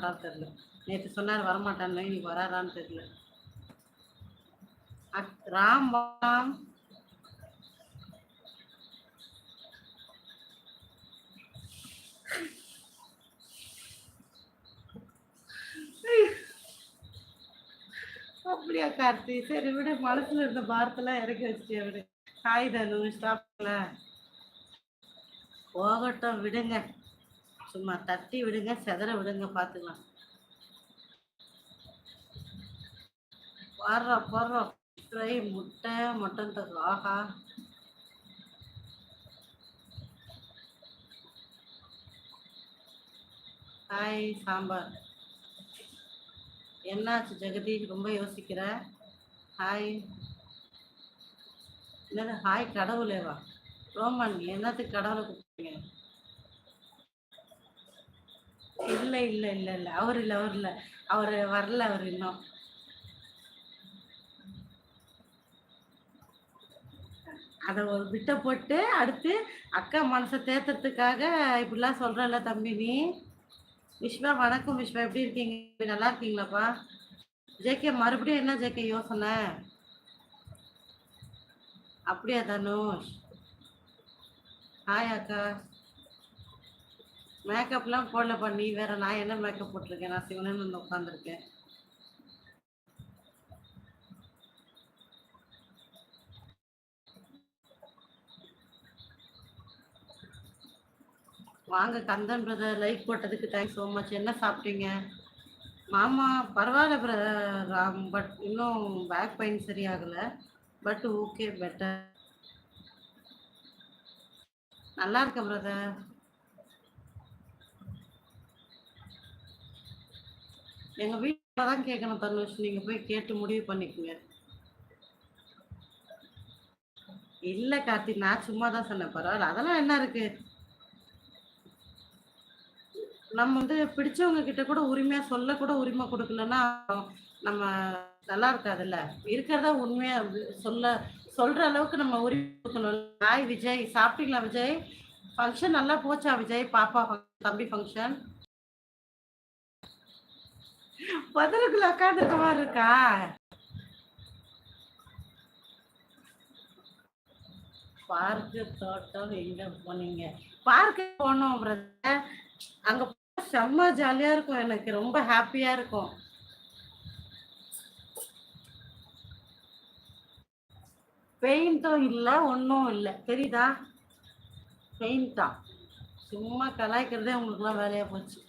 வரமாட்டான்னு தெரியல. நேற்று சொன்னார் வரமாட்டான்னு இன்னைக்கு வராதான்னு தெரியல. ராம் ராம் அப்படியா கார்த்தி? சரி விடு. மனசுல இருந்த பாரத்தெல்லாம் இறக்கி வச்சுட்டே விடு. ஹாய் தனு ஸ்டாப்ல போகட்டும் விடுங்க. சும்மா தட்டி விடுங்க செதற விடுங்க பார்த்துக்கலாம் போடுறோம் போடுறோம் ஃப்ரை முட்டை மட்டன் தக்கு ஆஹா. ஹாய் சாம்பார். என்னாச்சு ஜெகதீஷ் ரொம்ப யோசிக்கிற? ஹாய். என்னது? ஹாய் கடவுளேவா? ரோமன் என்னத்துக்கு கடவுளை கூப்பிட்டீங்க? இல்லை இல்லை இல்லை இல்லை. அவர் இல்லை அவர் இல்லை. அவர் வரல அவர் இன்னும். அதை ஒரு விட்ட போட்டு அடுத்து அக்கா மனசை தேத்துறதுக்காக இப்படிலாம் சொல்கிறல்ல தம்பி நீ? விஸ்வா வணக்கம் விஸ்வா எப்படி இருக்கீங்க? நல்லா இருக்கீங்களாப்பா? ஜேகே மறுபடியும் என்ன ஜேகே யோசனை? அப்படியா தனுஷ்? ஹாய் அக்கா. மேக்கப்லாம் போடலப்பா நீ வேற நான் என்ன மேக்கப் போட்டிருக்கேன்? நான் சிவனன் வந்து உட்காந்துருக்கேன் வாங்க கந்தன் பிரதர் லைக் போட்டதுக்கு தேங்க்ஸ் ஸோ மச் என்ன சாப்பிட்டீங்க? மாமா பரவாயில்ல பிரதர் ராம் பட் இன்னும் பேக் பெயின் சரியாகலை. பட் ஓகே பெட்டர் நல்லா இருக்க பிரதர் எங்க வீட்டில் தான் கேட்கணும் தனுஷ் நீங்க போய் கேட்டு முடிவு பண்ணிக்கோங்க. இல்ல கார்த்தி நான் சும்மா தான் சொன்னேன். பரவாயில்ல. அதெல்லாம் என்ன இருக்கு? நம்ம வந்து பிடிச்சவங்க கிட்ட கூட உரிமையா சொல்ல கூட உரிமை கொடுக்கலன்னா நம்ம நல்லா இருக்காதுல்ல? இருக்கிறதா உண்மையா சொல்ல சொல்ற அளவுக்கு நம்ம உரிமை கொடுக்கணும். ஹாய் விஜய் சாப்பிட்டீங்களா விஜய்? ஃபங்க்ஷன் நல்லா போச்சா விஜய்? பாப்பா தம்பி ஃபங்க்ஷன் பதிலுக்குள்ள உட்காந்துருக்க மாதிரி இருக்கா? பார்க்கு தோட்டம் எங்க போனீங்க? பார்க்கு போனோம் பிரதர் அங்க செம்ம ஜாலியா இருக்கும். எனக்கு ரொம்ப ஹாப்பியா இருக்கும். பெயிண்டும் இல்லை ஒன்றும் இல்லை. தெரியுதா? பெயிண்ட் தான் சும்மா கலாய்க்கிறதே உங்களுக்குலாம் வேலையா போச்சு.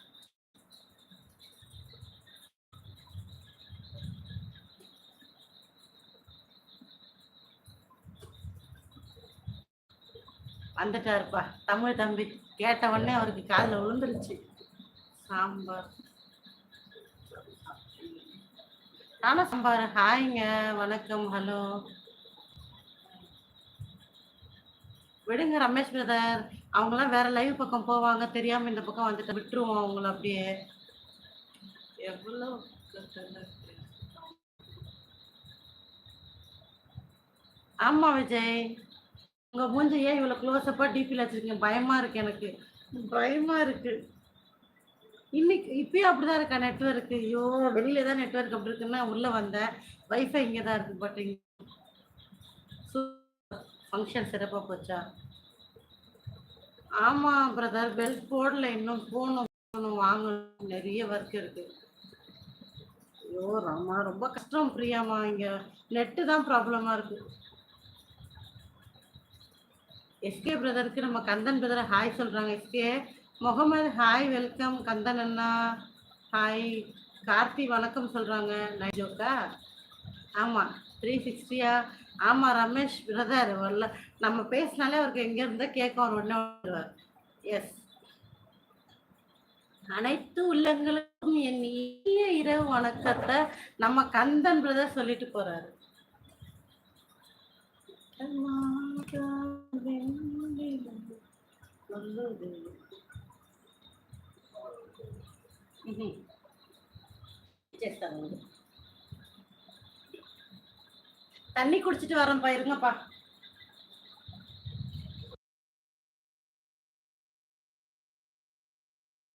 வந்துட்டாருப்பா. தமிழ் தம்பி கேட்ட உடனே அவருக்கு காதில் விழுந்துருச்சு. சாம்பார். நானும் சாம்பார். ஹாய்ங்க. வணக்கம். ஹலோ. விடுங்க ரமேஷ் பிரதர். அவங்களாம் வேற லைவ் பக்கம் போவாங்க. தெரியாம இந்த பக்கம் வந்துட்டு விட்டுருவோம் அவங்கள அப்படியே. எவ்வளோ ஆமா விஜய். உங்க மூஞ்சி ஏன் இவ்வளவு க்ளோஸ்அப்பா டிபில வச்சிருக்கீங்க? பயமா இருக்கு எனக்கு. பயமா இருக்கு. இன்னைக்கு இப்பயும் அப்படிதான் இருக்கா நெட்ஒர்க் ஐயோ வெளியில தான் நெட்ஒர்க் அப்படி இருக்குன்னா உள்ள வந்தேன். வைஃபை இங்கே தான் இருக்கு பட் ஃபங்க்ஷன் சிறப்பாக போச்சா? ஆமா பிரதர் பெல்ட் போடல இன்னும். போகணும் போகணும் வாங்கணும். நிறைய ஒர்க் இருக்கு. ஐயோ ராமா ரொம்ப கஷ்டம் பிரியாமா இங்க. நெட்டு தான் ப்ராப்ளமா இருக்கு. எஸ்கே பிரதருக்கு நம்ம கந்தன் பிரதர் ஹாய் சொல்கிறாங்க SK Mohammed hi welcome Kandhan அண்ணா ஹாய் கார்த்தி வணக்கம் சொல்கிறாங்க நைஜோக்கா ஆமாம் த்ரீ சிக்ஸ்டியா ஆமாம் ரமேஷ் பிரதர் வரல நம்ம பேசினாலே அவருக்கு எங்கேருந்தா கேட்கும் கேட்க அவர் உடனே வருவார் எஸ் அனைத்து உள்ளங்களுக்கும் என் இனிய இரவு வணக்கத்தை நம்ம கந்தன் பிரதர் சொல்லிட்டு போறாரு. தண்ணி குடிச்சிட்டு வரேன்ப்பா இருங்கப்பா.